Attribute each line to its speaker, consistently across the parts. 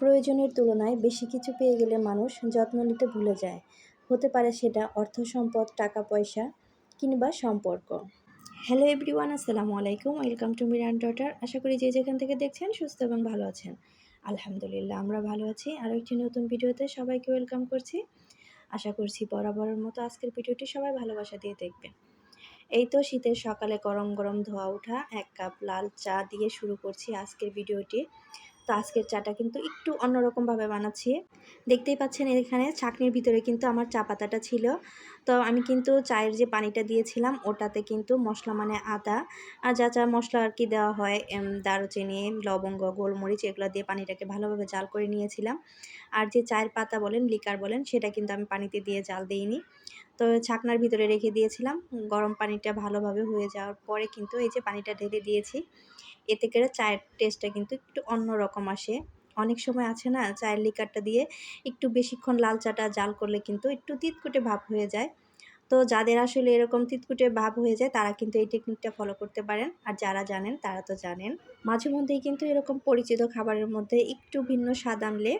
Speaker 1: প্রয়োজনের তুলনায় বেশি কিছু পেয়ে গেলে মানুষ যত্ন নিতে ভুলে যায়। হতে পারে সেটা অর্থ সম্পদ, টাকা পয়সা কিংবা সম্পর্ক। হ্যালো এভরিওয়ান, আসসালামু আলাইকুম। Welcome to Miran daughter. আশা করি যে যেখান থেকে দেখছেন সুস্থ এবং ভালো আছেন। আলহামদুলিল্লাহ, আমরা ভালো আছি। আরও একটি নতুন ভিডিওতে সবাইকে ওয়েলকাম করছি। আশা করছি বরাবরের মতো আজকের ভিডিওটি সবাই ভালোবাসা দিয়ে দেখবেন। এই তো শীতের সকালে গরম গরম ধোয়া ওঠা, এক কাপ লাল চা দিয়ে শুরু করছি আজকের ভিডিওটি। তো আজকের চাটা কিন্তু একটু অন্যরকমভাবে বানাচ্ছি। দেখতেই পাচ্ছেন এখানে চাকনির ভিতরে কিন্তু আমার চা পাতাটা ছিল। তো আমি কিন্তু চায়ের যে পানিটা দিয়েছিলাম, ওটাতে কিন্তু মশলা মানে আদা আর যা যা মশলা আর কি দেওয়া হয় দারুচিনি, লবঙ্গ, গোলমরিচ, এগুলো দিয়ে পানিটাকে ভালোভাবে জাল করে নিয়েছিলাম। আর যে চায়ের পাতা বলেন, লিকার বলেন, সেটা কিন্তু আমি পানিতে দিয়ে জাল দিইনি। তো ছাকনার ভিতরে রেখে দিয়েছিলাম। গরম পানিটা ভালোভাবে হয়ে যাওয়ার পরে কিন্তু এই যে পানিটা ঢেলে দিয়েছি। এতে করে চায়ের টেস্টটা কিন্তু একটু অন্য রকম আসে। অনেক সময় আছে না, চায়ের লিকারটা দিয়ে একটু বেশিক্ষণ লাল চাটা জাল করলে কিন্তু একটু তিতকুটে ভাব হয়ে যায়। তো যাদের আসলে এরকম তিতকুটে ভাব হয়ে যায়, তারা কিন্তু এই টেকনিকটা ফলো করতে পারেন। আর যারা জানেন, তারা তো জানেন। মাঝে মধ্যেই কিন্তু এরকম পরিচিত খাবারের মধ্যে একটু ভিন্ন স্বাদ আনলে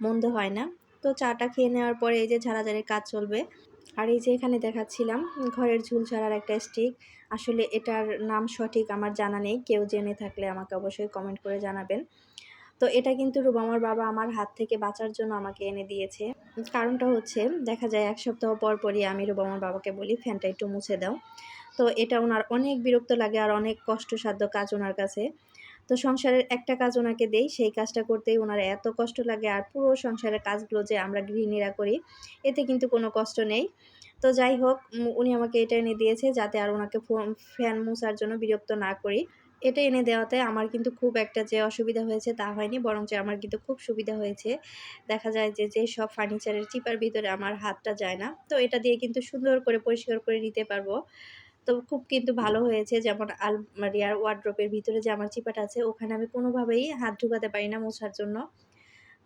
Speaker 1: মন্দ হয় না। তো চাটা খেয়ে নেওয়ার পরে এই যে ঝাড়াঝাড়ির কাজ চলবে আর এই যে এখানে দেখাচ্ছিলাম, ঘরের ঝুল ছাড়ার একটা স্টিক আসলে এটার নাম সঠিক আমার জানা নেই, কেউ জেনে থাকলে আমাকে অবশ্যই কমেন্ট করে জানাবেন। তো এটা কিন্তু রুবামার বাবা আমার হাত থেকে বাঁচার জন্য আমাকে এনে দিয়েছে। কারণটা হচ্ছে, দেখা যায় এক সপ্তাহ পর পরই আমি রুবামার বাবাকে বলি, ফ্যানটা একটু মুছে দাও। তো এটা ওনার অনেক বিরক্ত লাগে আর অনেক কষ্টসাধ্য কাজ ওনার কাছে। তো সংসারের একটা কাজ ওনাকে দেই, সেই কাজটা করতেই ওনার এত কষ্ট লাগে আর পুরো সংসারের কাজগুলো যে আমরা গৃহিণীরা করি, এতে কিন্তু কোনো কষ্ট নেই। তো যাই হোক উনি আমাকে এটা এনে দিয়েছে যাতে আর ওনাকে ফ্যান মুছার জন্য বিরক্ত না করি। এটা এনে দেওয়াতে আমার কিন্তু খুব একটা যে অসুবিধা হয়েছে তা হয়নি বরং যে আমার কিন্তু খুব সুবিধা হয়েছে। দেখা যায় যে যে সব ফার্নিচারের চিপার ভিতরে আমার হাতটা যায় না। তো এটা দিয়ে কিন্তু সুন্দর করে পরিষ্কার করে নিতে পারব। তো খুব কিন্তু ভালো হয়েছে। যেমন আলমারিয়ার ওয়ার্ড্রপের ভিতরে যে আমার চিপাটা আছে, ওখানে আমি কোনোভাবেই হাত ঢুকাতে পারি না মোছার জন্য।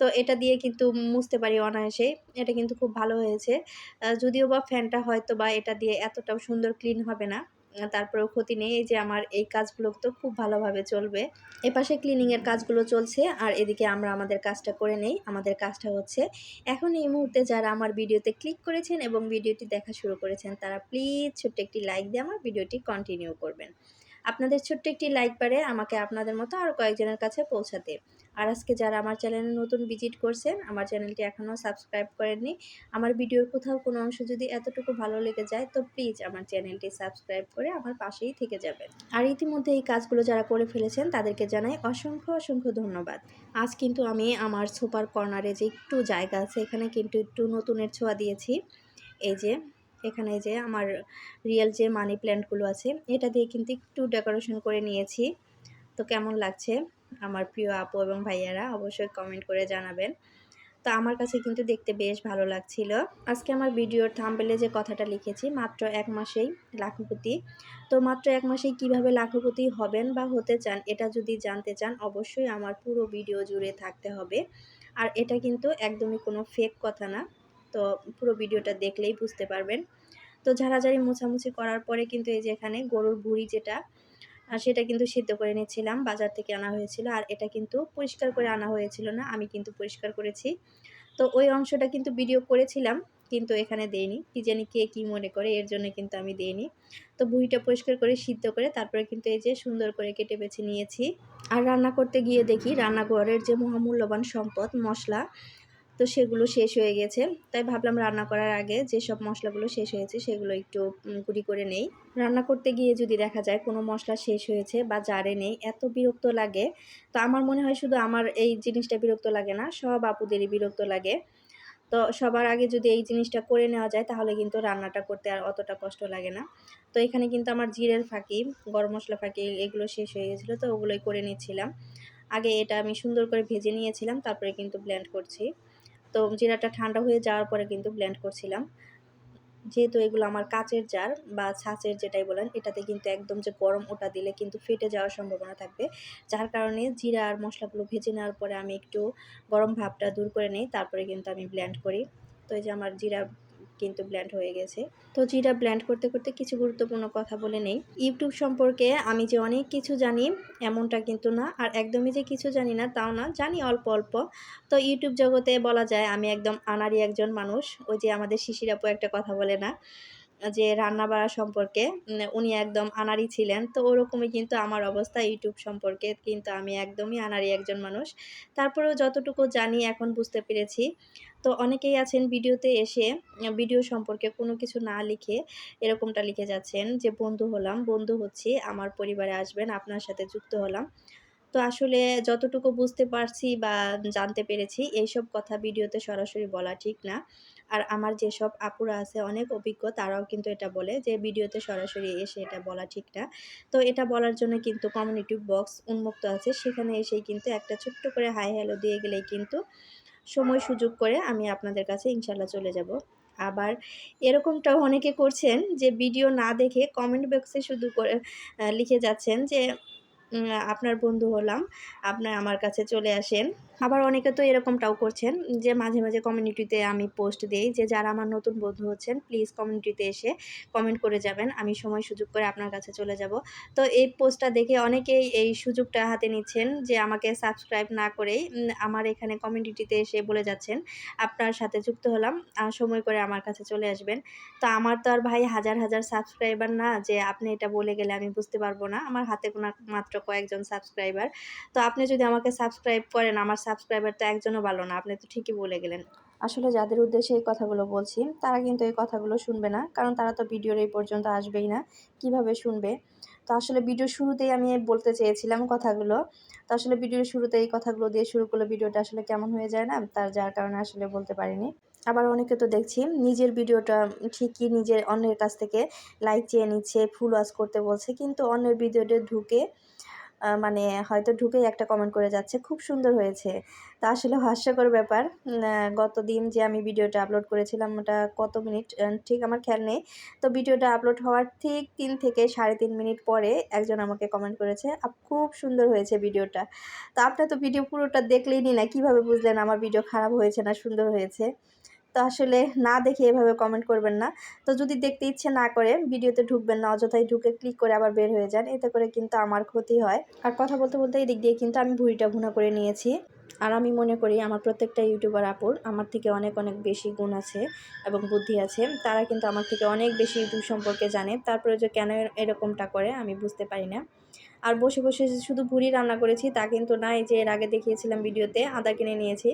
Speaker 1: তো এটা দিয়ে কিন্তু মুছতে পারি অনায়াসেই এটা কিন্তু খুব ভালো হয়েছে। যদিও বা ফ্যানটা হয়তো বা এটা দিয়ে এতটাও সুন্দর ক্লিন হবে না। তারপরেও ক্ষতি নেই। এই যে আমার এই কাজগুলো তো খুব ভালোভাবে চলবে। এপাশে ক্লিনিংয়ের কাজগুলো চলছে আর এদিকে আমরা আমাদের কাজটা করে নেই। আমাদের কাজটা হচ্ছে এখন এই মুহূর্তে যারা আমার ভিডিওতে ক্লিক করেছেন এবং ভিডিওটি দেখা শুরু করেছেন, তারা প্লিজ ছোট্ট একটি লাইক দিয়ে আমার ভিডিওটি কন্টিনিউ করবেন। আপনাদের ছোট্ট একটি লাইক পারে আমাকে আপনাদের মতো আরও কয়েকজনের কাছে পৌঁছাতে। আর আজকে যারা আমার চ্যানেলে নতুন ভিজিট করছেন, আমার চ্যানেলটি এখনও সাবস্ক্রাইব করেননি, আমার ভিডিওর কোথাও কোনো অংশ যদি এতটুকু ভালো লেগে যায়, তো প্লিজ আমার চ্যানেলটি সাবস্ক্রাইব করে আমার পাশেই থেকে যাবেন। আর ইতিমধ্যে এই কাজগুলো যারা করে ফেলেছেন, তাদেরকে জানাই অসংখ্য অসংখ্য ধন্যবাদ। আজ কিন্তু আমি আমার সুপার কর্নারে যে একটু জায়গা আছে, এখানে কিন্তু একটু নতুনের ছোঁয়া দিয়েছি। এই যে এখানে যে আমার রিয়েল যে মানি প্ল্যান্টগুলো আছে, এটা দিয়ে কিন্তু একটু ডেকোরেশন করে নিয়েছি। তো কেমন লাগছে? আমার প্রিয় আপু এবং ভাইয়ারা অবশ্যই কমেন্ট করে জানাবেন। তো আমার কাছে কিন্তু দেখতে বেশ ভালো লাগছিল। আজকে আমার ভিডিওর থাম্বেলে যে কথাটা লিখেছি, মাত্র এক মাসেই লাখপতি। তো মাত্র এক মাসেই কীভাবে লাখপতি হবেন বা হতে চান, এটা যদি জানতে চান, অবশ্যই আমার পুরো ভিডিও জুড়ে থাকতে হবে। আর এটা কিন্তু একদমই কোনো ফেক কথা না। তো পুরো ভিডিওটা দেখলেই বুঝতে পারবেন। তো ঝাড়াঝাড়ি মোছামুছি করার পরে কিন্তু এই যে এখানে গরুর ভুড়ি যেটা আর সেটা কিন্তু সিদ্ধ করে নিয়েছিলাম, বাজার থেকে আনা হয়েছিল। আর এটা কিন্তু পরিষ্কার করে আনা হয়েছিল না, আমি কিন্তু পরিষ্কার করেছি। তো ওই অংশটা কিন্তু ভিডিও করেছিলাম, কিন্তু এখানে দেয়নি কি জানি কে কী মনে করে, এর জন্য কিন্তু আমি দেইনি। তো বুড়িটা পরিষ্কার করে সিদ্ধ করে তারপরে কিন্তু এই যে সুন্দর করে কেটে বেছে নিয়েছি। আর রান্না করতে গিয়ে দেখি, রান্নাঘরের যে মহামূল্যবান সম্পদ, মশলা তো সেগুলো শেষ হয়ে গেছে। তাই ভাবলাম রান্না করার আগে যেসব মশলাগুলো শেষ হয়েছে সেগুলো একটু গুঁড়ি করে নেই। রান্না করতে গিয়ে যদি দেখা যায় কোনো মশলা শেষ হয়েছে বা জারে নেই, এত বিরক্ত লাগে। তো আমার মনে হয় শুধু আমার এই জিনিসটা বিরক্ত লাগে না, সব আপুদেরই বিরক্ত লাগে। তো সবার আগে যদি এই জিনিসটা করে নেওয়া যায় তাহলে কিন্তু রান্নাটা করতে আর অতটা কষ্ট লাগে না। তো এখানে কিন্তু আমার জিরের ফাঁকি, গরম মশলা ফাঁকি এগুলো শেষ হয়ে গেছিল তো ওগুলোই করে নিচ্ছিলাম। আগে এটা আমি সুন্দর করে ভেজে নিয়েছিলাম, তারপরে কিন্তু ব্লেন্ড করছি। তো জিরাটা ঠান্ডা হয়ে যাওয়ার পরে কিন্তু ব্লেন্ড করছিলাম। যেহেতু এগুলো আমার কাচের জার বা ছাঁচের যেটাই বলেন, এটাতে কিন্তু একদম যে গরম ওটা দিলে কিন্তু ফেটে যাওয়ার সম্ভাবনা থাকবে। যার কারণে জিরা আর মশলাগুলো ভেজে নেওয়ার পরে আমি একটু গরম ভাবটা দূর করে নিই, তারপরে কিন্তু আমি ব্লেন্ড করি। তো এই যে আমার জিরা কিন্তু ব্ল্যান্ড হয়ে গেছে। তো জিরা ব্ল্যান্ড করতে করতে কিছু গুরুত্বপূর্ণ কথা বলে নেই। ইউটিউব সম্পর্কে আমি যে অনেক কিছু জানি, এমনটা কিন্তু না। আর একদমই যে কিছু জানি না, তাও না। জানি অল্প অল্প। তো ইউটিউব জগতে বলা যায়, আমি একদম আনারি একজন মানুষ। ওই যে আমাদের শিশিরাপু একটা কথা বলে না যে রান্না বাড়া সম্পর্কে উনি একদম আনারি ছিলেন। তো ওরকমই কিন্তু আমার অবস্থা ইউটিউব সম্পর্কে কিন্তু আমি একদমই আনারি একজন মানুষ। তারপরেও যতটুকু জানি এখন বুঝতে পেরেছি। তো অনেকেই আছেন ভিডিওতে এসে ভিডিও সম্পর্কে কোনো কিছু না লিখে এরকমটা লিখে যাচ্ছেন যে, বন্ধু হলাম, বন্ধু হচ্ছি, আমার পরিবারে আসবেন, আপনার সাথে যুক্ত হলাম। তো আসলে যতটুকু বুঝতে পারছি বা জানতে পেরেছি, এইসব কথা ভিডিওতে সরাসরি বলা ঠিক না। আর আমার যেসব আপুরা আছে, অনেক অভিজ্ঞ, তারাও কিন্তু এটা বলে যে ভিডিওতে সরাসরি এসে এটা বলা ঠিক না। তো এটা বলার জন্য কিন্তু কমিউনিটি বক্স উন্মুক্ত আছে। সেখানে এসেই কিন্তু একটা ছোট্ট করে হাই হ্যালো দিয়ে গেলেই কিন্তু সময় সুযোগ করে আমি আপনাদের কাছে ইনশাল্লাহ চলে যাব। আবার এরকমটাও অনেকে করছেন যে ভিডিও না দেখে কমেন্ট বক্সে শুধু করে লিখে যাচ্ছেন যে আপনার বন্ধু হলাম। আপনার আমার কাছে চলে আসেন। আবার অনেকে তো এরকমটাও করছেন যে মাঝে মাঝে কমিউনিটিতে আমি পোস্ট দিই যে যারা আমার নতুন বন্ধু হচ্ছেন প্লিজ কমিউনিটিতে এসে কমেন্ট করে যাবেন। আমি সময় সুযোগ করে আপনার কাছে চলে যাব। তো এই পোস্টটা দেখে অনেকেই এই সুযোগটা হাতে নিচ্ছেন যে আমাকে সাবস্ক্রাইব না করেই আমার এখানে কমিউনিটিতে এসে বলে যাচ্ছেন, আপনার সাথে যুক্ত হলাম সময় করে আমার কাছে চলে আসবেন। তো আমার তো আর ভাই হাজার হাজার সাবস্ক্রাইবার না যে আপনি এটা বলে গেলে আমি বুঝতে পারব না। আমার হাতে কোনো মাত্র কয়েকজন সাবস্ক্রাইবার তো আপনি যদি আমাকে সাবস্ক্রাইব করেন, আমার সাবস্ক্রাইবার তো একজনও ভালো না, আপনি তো ঠিকই বলে গেলেন। আসলে যাদের উদ্দেশ্যে এই কথাগুলো বলছি, তারা কিন্তু এই কথাগুলো শুনবে না, কারণ তারা তো ভিডিওর এই পর্যন্ত আসবেই না, কীভাবে শুনবে? তো আসলে ভিডিও শুরুতেই আমি বলতে চেয়েছিলাম কথাগুলো, তো আসলে ভিডিওর শুরুতে এই কথাগুলো দিয়ে শুরু করলে ভিডিওটা আসলে কেমন হয়ে যায় না, তার যার কারণে আসলে বলতে পারিনি। আবার অনেকে তো দেখছি নিজের ভিডিওটা ঠিকই নিজের অন্যের কাছ থেকে লাইক চেয়ে নিচ্ছে ফুল ওয়াশ করতে বলছে, কিন্তু অন্যের ভিডিওতে ঢুকে মানে হয়তো ঢুকেই একটা কমেন্ট করে যাচ্ছে, খুব সুন্দর হয়েছে। তা আসলে হাস্যকর ব্যাপার। গত দিন যে আমি ভিডিওটা আপলোড করেছিলাম ওটা কত মিনিট? ঠিক আমার খেয়াল নেই। তো ভিডিওটা আপলোড হওয়ার ঠিক তিন থেকে সাড়ে তিন মিনিট পরে একজন আমাকে কমেন্ট করেছে খুব সুন্দর হয়েছে ভিডিওটা। তো আপনার তো ভিডিও পুরোটা দেখলেই না, কীভাবে বুঝলেন আমার ভিডিও খারাপ হয়েছে না সুন্দর হয়েছে? তো আসলে না দেখে এভাবে কমেন্ট করবেন না। তো যদি দেখতে ইচ্ছে না করে, ভিডিওতে ঢুকবেন না, অযথাই ঢুকে ক্লিক করে আবার বের হয়ে যান। এতে করে কিন্তু আমার ক্ষতি হয়। আর কথা বলতে বলতে এই দিক দিয়ে কিন্তু আমি ভুঁড়িটা ভুনা করে নিয়েছি। আর আমি মনে করি আমার প্রত্যেকটা ইউটিউবার আপুর আমার থেকে অনেক অনেক বেশি গুণ আছে এবং বুদ্ধি আছে। তারা কিন্তু আমার থেকে অনেক বেশি ইউটিউব সম্পর্কে জানে। তারপরে যে কেন এরকমটা করে, আমি বুঝতে পারি না। আর বসে বসে শুধু ভুড়ি রান্না করেছি তা কিন্তু না এই যে এর আগে দেখিয়েছিলাম ভিডিওতে, আদা কিনে নিয়েছি।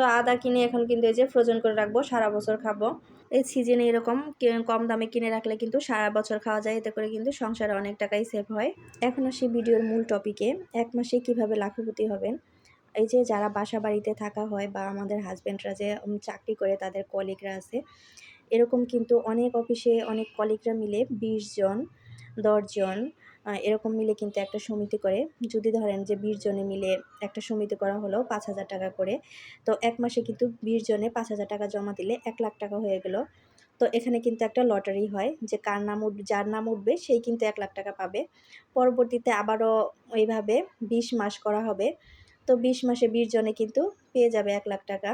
Speaker 1: তো আদা কিনে এখন কিন্তু এই যে ফ্রোজেন করে রাখব, সারা বছর খাব। এই সিজনে এরকম কম দামে কিনে রাখলে কিন্তু সারা বছর খাওয়া যায়, এতে করে কিন্তু সংসারে অনেক টাকাই সেভ হয়। এখন আসি ভিডিওর মূল টপিকে এক মাসে কীভাবে লাখপতি হবেন? এই যে যারা বাসা বাড়িতে থাকা হয় বা আমাদের হাজব্যান্ডরা যে চাকরি করে তাদের কলিগরা আছে, এরকম কিন্তু অনেক অফিসে অনেক কলিগরা মিলে বিশ জন দশজন এরকম মিলে কিন্তু একটা সমিতি করে। যদি ধরেন যে বিশ জনে মিলে একটা সমিতি করা হলো পাঁচ হাজার টাকা করে, তো এক মাসে কিন্তু বিশ জনে পাঁচ হাজার টাকা জমা দিলে এক লাখ টাকা হয়ে গেল। তো এখানে কিন্তু একটা লটারি হয় যে কার নাম উঠ যার নাম উঠবে সেই কিন্তু এক লাখ টাকা পাবে। পরবর্তীতে আবারও ওইভাবে বিশ মাস করা হবে, তো বিশ মাসে বিশ জনে কিন্তু পেয়ে যাবে এক লাখ টাকা।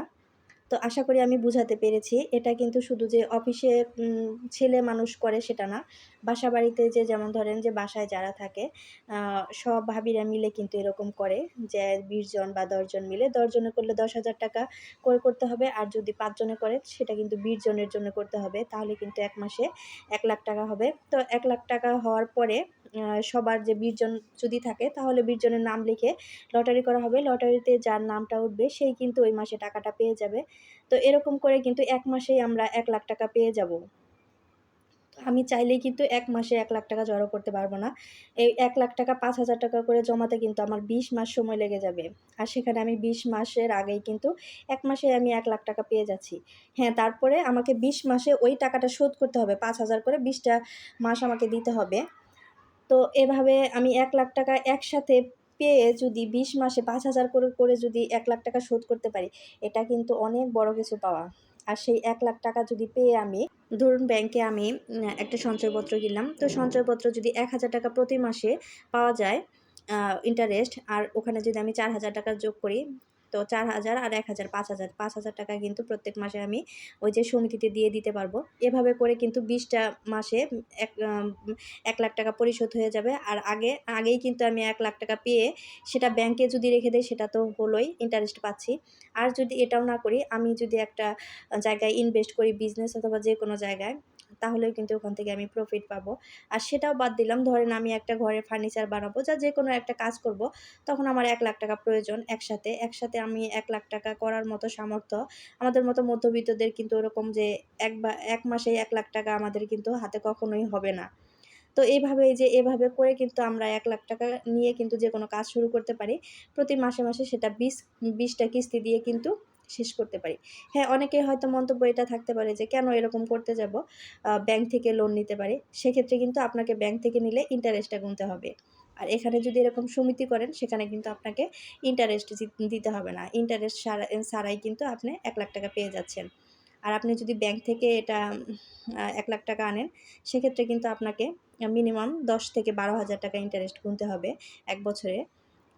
Speaker 1: তো আশা করি আমি বুঝাতে পেরেছি। এটা কিন্তু শুধু যে অফিসে ছেলে মানুষ করে সেটা না। বাসা বাড়িতে যে যেমন ধরেন যে বাসায় যারা থাকে সব ভাবিরা মিলে কিন্তু এরকম করে যে বিশ জন বা দশজন মিলে দশজনে করলে দশ হাজার টাকা করে করতে হবে। আর যদি পাঁচজনে করে, সেটা কিন্তু বিশ জনের জন্য করতে হবে। তাহলে কিন্তু এক মাসে এক লাখ টাকা হবে। তো এক লাখ টাকা হওয়ার পরে সবার যে বিশ জন যদি থাকে, তাহলে বিশ জনের নাম লিখে লটারি করা হবে। লটারিতে যার নামটা উঠবে, সেই কিন্তু ওই মাসে টাকাটা পেয়ে যাবে। তো এরকম করে কিন্তু এক মাসেই আমরা এক লাখ টাকা পেয়ে যাব। আমি চাইলেই কিন্তু এক মাসে এক লাখ টাকা জড়ো করতে পারব না। এই এক লাখ টাকা পাঁচ হাজার টাকা করে জমাতে কিন্তু আমার বিশ মাস সময় লেগে যাবে। আর সেখানে আমি বিশ মাসের আগেই কিন্তু এক মাসে আমি এক লাখ টাকা পেয়ে যাচ্ছি। হ্যাঁ তারপরে আমাকে বিশ মাসে ওই টাকাটা শোধ করতে হবে। পাঁচ হাজার করে বিশটা মাস আমাকে দিতে হবে। তো এভাবে আমি এক লাখ টাকা একসাথে পেয়ে যদি বিশ মাসে পাঁচ হাজার করে করে যদি এক লাখ টাকা শোধ করতে পারি, এটা কিন্তু অনেক বড় কিছু পাওয়া। আর সেই এক লাখ টাকা যদি পেয়ে আমি, ধরুন ব্যাংকে আমি একটা সঞ্চয়পত্র কিনলাম, তো সঞ্চয়পত্র যদি এক হাজার টাকা প্রতি মাসে পাওয়া যায় ইন্টারেস্ট আর ওখানে যদি আমি চার হাজার টাকা যোগ করি তো চার হাজার আর এক হাজার, পাঁচ হাজার। পাঁচ হাজার টাকা কিন্তু প্রত্যেক মাসে আমি ওই যে সমিতিতে দিয়ে দিতে পারব। এভাবে করে কিন্তু বিশটা মাসে এক এক লাখ টাকা পরিশোধ হয়ে যাবে। আর আগে, আগেই কিন্তু আমি এক লাখ টাকা পেয়ে সেটা ব্যাংকে যদি রেখে দেয় সেটা তো হলোই ইন্টারেস্ট পাচ্ছি। আর যদি এটাও না করি, আমি যদি একটা জায়গায় ইনভেস্ট করি বিজনেস অথবা যে কোনো জায়গায় তাহলেও কিন্তু ওখান থেকে আমি প্রফিট পাবো। আর সেটাও বাদ দিলাম, ধরেন আমি একটা ঘরে ফার্নিচার বানাবো, যা যে কোনো একটা কাজ করব, তখন আমার এক লাখ টাকা প্রয়োজন একসাথে। একসাথে আমি এক লাখ টাকা করার মতো সামর্থ্য, আমাদের মতো মধ্যবিত্তদের কিন্তু ওরকম যে এক বা, এক মাসে এক লাখ টাকা আমাদের কিন্তু হাতে কখনোই হবে না। তো এইভাবে এই যে এভাবে করে কিন্তু আমরা এক লাখ টাকা নিয়ে কিন্তু যে কোনো কাজ শুরু করতে পারি, প্রতি মাসে মাসে সেটা বিশ, বিশটা কিস্তি দিয়ে কিন্তু শেষ করতে পারি। হ্যাঁ অনেকের হয়তো মন্তব্য এটা থাকতে পারে যে, কেন এরকম করতে যাব? ব্যাংক থেকে লোন নিতে পারে। সেক্ষেত্রে কিন্তু আপনাকে ব্যাংক থেকে নিলে ইন্টারেস্টটা গুনতে হবে। আর এখানে যদি এরকম সমিতি করেন, সেখানে কিন্তু আপনাকে ইন্টারেস্ট দিতে হবে না। ইন্টারেস্ট ছাড়াই কিন্তু আপনি এক লাখ টাকা পেয়ে যাচ্ছেন। আর আপনি যদি ব্যাংক থেকে এটা এক লাখ টাকা আনেন, সেক্ষেত্রে কিন্তু আপনাকে মিনিমাম দশ থেকে বারো হাজার টাকা ইন্টারেস্ট গুনতে হবে এক বছরে।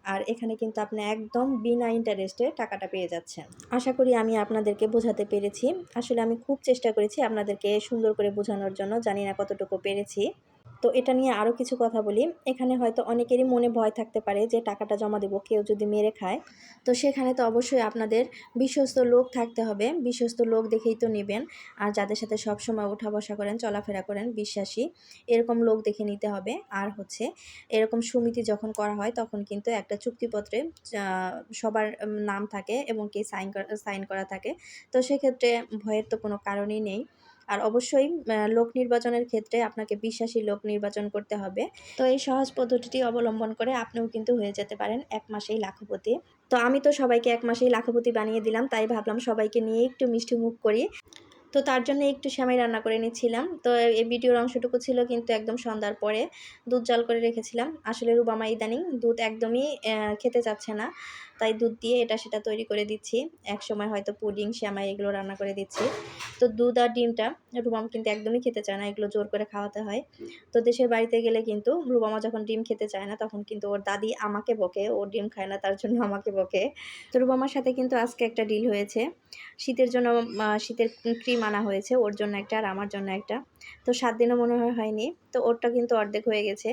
Speaker 1: আর এখানে কিন্তু আপনি একদম বিনা ইন্টারেস্টে টাকাটা পেয়ে যাচ্ছেন। আশা করি আমি আপনাদেরকে বোঝাতে পেরেছি। আসলে আমি খুব চেষ্টা করেছি আপনাদেরকে সুন্দর করে বোঝানোর জন্য। জানি না কতটুকু পেরেছি। তো এটা নিয়ে আরও কিছু কথা বলি। এখানে হয়তো অনেকেরই মনে ভয় থাকতে পারে যে টাকাটা জমা দেবো, কেউ যদি মেরে খায়। তো সেখানে তো অবশ্যই আপনাদের বিশ্বস্ত লোক থাকতে হবে। বিশ্বস্ত লোক দেখেই তো নেবেন। আর যাদের সাথে সবসময় ওঠা বসা করেন, চলাফেরা করেন, বিশ্বাসী, এরকম লোক দেখে নিতে হবে। আর হচ্ছে, এরকম সমিতি যখন করা হয়, তখন কিন্তু একটা চুক্তিপত্রে সবার নাম থাকে এবং কি সাইন করা সাইন করা থাকে। তো সেক্ষেত্রে ভয়ের তো কোনো কারণই নেই। আর অবশ্যই লোক নির্বাচনের ক্ষেত্রে আপনাকে বিশ্বাসী লোক নির্বাচন করতে হবে। তো এই সহজ পদ্ধতিটি অবলম্বন করে আপনিও কিন্তু হয়ে যেতে পারেন এক মাসেই লাখপতি। তো আমি তো সবাইকে এক মাসেই লাখপতি বানিয়ে দিলাম, তাই ভাবলাম সবাইকে নিয়ে একটু মিষ্টি মুখ করি। তো তার জন্য একটু সেমাই রান্না করে নিচ্ছিলাম। তো এই ভিডিওর অংশটুকু ছিল কিন্তু একদম সন্ধ্যার পরে দুধ জল করে রেখেছিলাম। আসলে রুবামা ইদানিং দুধ একদমই খেতে চাচ্ছে না। তাই দুধ দিয়ে এটা সেটা তৈরি করে দিচ্ছি। এক সময় হয়তো পুডিং শ্যামাই এগুলো রান্না করে দিচ্ছি। তো দুধ আর ডিমটা রুবাম কিন্তু একদমই খেতে চায় না, এগুলো জোর করে খাওয়াতে হয়। তো দেশের বাড়িতে গেলে কিন্তু রুবামা যখন ডিম খেতে চায় না, তখন কিন্তু ওর দাদি আমাকে বকে, ও ডিম খায় না, তার জন্য আমাকে বকে। তো রুবামার সাথে কিন্তু আজকে একটা ডিল হয়েছে। শীতের জন্য শীতের ক্রিম আনা হয়েছে, ওর জন্য একটা আর আমার জন্য একটা। তো সাত দিনও মনে হয় হয়নি। তো ওরটা কিন্তু অর্ধেক হয়ে গেছে।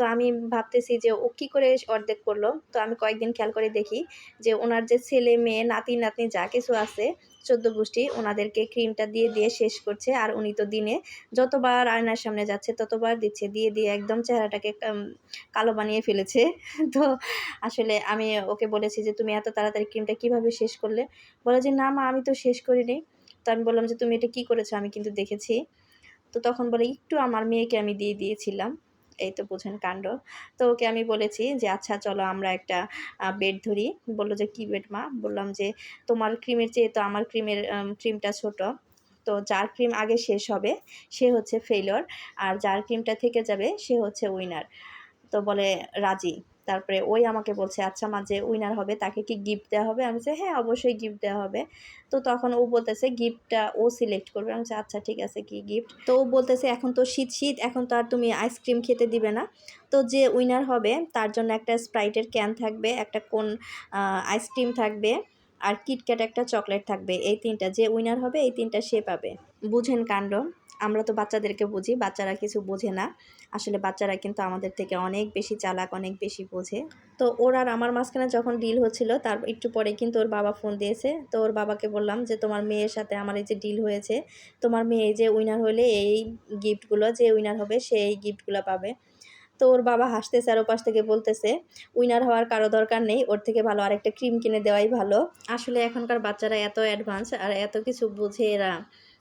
Speaker 1: তো আমি ভাবতেছি যে ও কী করে অর্ধেক করল। তো আমি কয়েকদিন খেয়াল করে দেখি যে ওনার যে ছেলে, মেয়ে, নাতি, নাতনি যা কিছু আছে, চোদ্দ গোষ্ঠী, ওনাদেরকে ক্রিমটা দিয়ে দিয়ে শেষ করছে। আর উনি তো দিনে যতবার আয়নার সামনে যাচ্ছে, ততবার দিচ্ছে, দিয়ে দিয়ে একদম চেহারাটাকে কালো বানিয়ে ফেলেছে। তো আসলে আমি ওকে বলেছি যে, তুমি এত তাড়াতাড়ি ক্রিমটা কীভাবে শেষ করলে? বলে যে, না মা, আমি তো শেষ করিনি। তো আমি বললাম যে, তুমি এটা কি করেছ? আমি কিন্তু দেখেছি। তো তখন বলে, একটু আমার মেয়েকে আমি দিয়ে দিয়েছিলাম। এই তো বুঝেন কাণ্ড। তো ওকে আমি বলেছি যে আচ্ছা চলো আমরা একটা বেড ধরি। বলল যে, কী বেড মা? বললাম যে, তোমার ক্রিমের চেয়ে তো আমার ক্রিমের ক্রিমটা ছোট। তো যার ক্রিম আগে শেষ হবে, সে হচ্ছে ফেইলর আর যার ক্রিমটা থেকে যাবে, সে হচ্ছে উইনার তো বলে, রাজি। তারপরে ওই আমাকে বলছে আচ্ছা মা, যে উইনার হবে তাকে কি গিফট দেওয়া হবে? আমি বলছি হ্যাঁ অবশ্যই গিফট দেওয়া হবে। তো তখন ও বলতেছে গিফটটা ও সিলেক্ট করবে। আমি আচ্ছা ঠিক আছে, কি গিফট তো ও বলতেছে, এখন তো শীত শীত, এখন তো আর তুমি আইসক্রিম খেতে দিবে না। তো যে উইনার হবে, তার জন্য একটা স্প্রাইটের ক্যান থাকবে, একটা কোন আইসক্রিম থাকবে, আর কিটক্যাট একটা চকলেট থাকবে। এই তিনটা, যে উইনার হবে, এই তিনটা সে পাবে। বুঝেন কাণ্ড? আমরা তো বাচ্চাদেরকে বুঝি, বাচ্চারা কিছু বোঝে না। আসলে বাচ্চারা কিন্তু আমাদের থেকে অনেক বেশি চালাক, অনেক বেশি বোঝে। তো ওর আর আমার মাঝখানে যখন ডিল হচ্ছিল, তার একটু পরে কিন্তু ওর বাবা ফোন দিয়েছে। তো ওর বাবাকে বললাম যে, তোমার মেয়ের সাথে আমার এই যে ডিল হয়েছে, তোমার মেয়ে যে উইনার হলে এই গিফটগুলো যে উইনার হবে, সে এই গিফটগুলো পাবে। তো ওর বাবা হাসতেছে আর ওপাশ থেকে বলতেছে উইনার হওয়ার কারও দরকার নেই, ওর থেকে ভালো আরেকটা ক্রিম কিনে দেওয়াই ভালো। আসলে এখনকার বাচ্চারা এত অ্যাডভান্স আর এত কিছু বুঝে এরা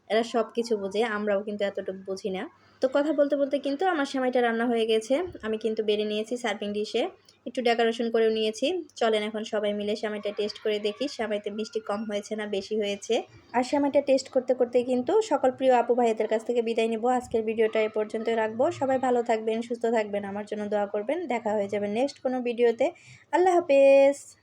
Speaker 1: এরা সব কিছু বোঝে, আমরাও কিন্তু এতটুকু বুঝি না। তো কথা বলতে বলতে কিন্তু আমার সেমাইটা রান্না হয়ে গেছে। আমি কিন্তু বেড়ে নিয়েছি সার্ভিং ডিশে। একটু ডেকোরেশন করেও নিয়েছি। চলেন এখন সবাই মিলে সেমাইটা টেস্ট করে দেখি। সেমাইতে মিষ্টি কম হয়েছে না বেশি হয়েছে? আর সেমাইটা টেস্ট করতে করতে কিন্তু সকল প্রিয় আপু ভাইদের কাছ থেকে বিদায় নেব। আজকের ভিডিওটা এ পর্যন্ত রাখব। সবাই ভালো থাকবেন, সুস্থ থাকবেন। আমার জন্য দোয়া করবেন। দেখা হয়ে যাবে নেক্সট কোনো ভিডিওতে। আল্লাহ হাফেজ।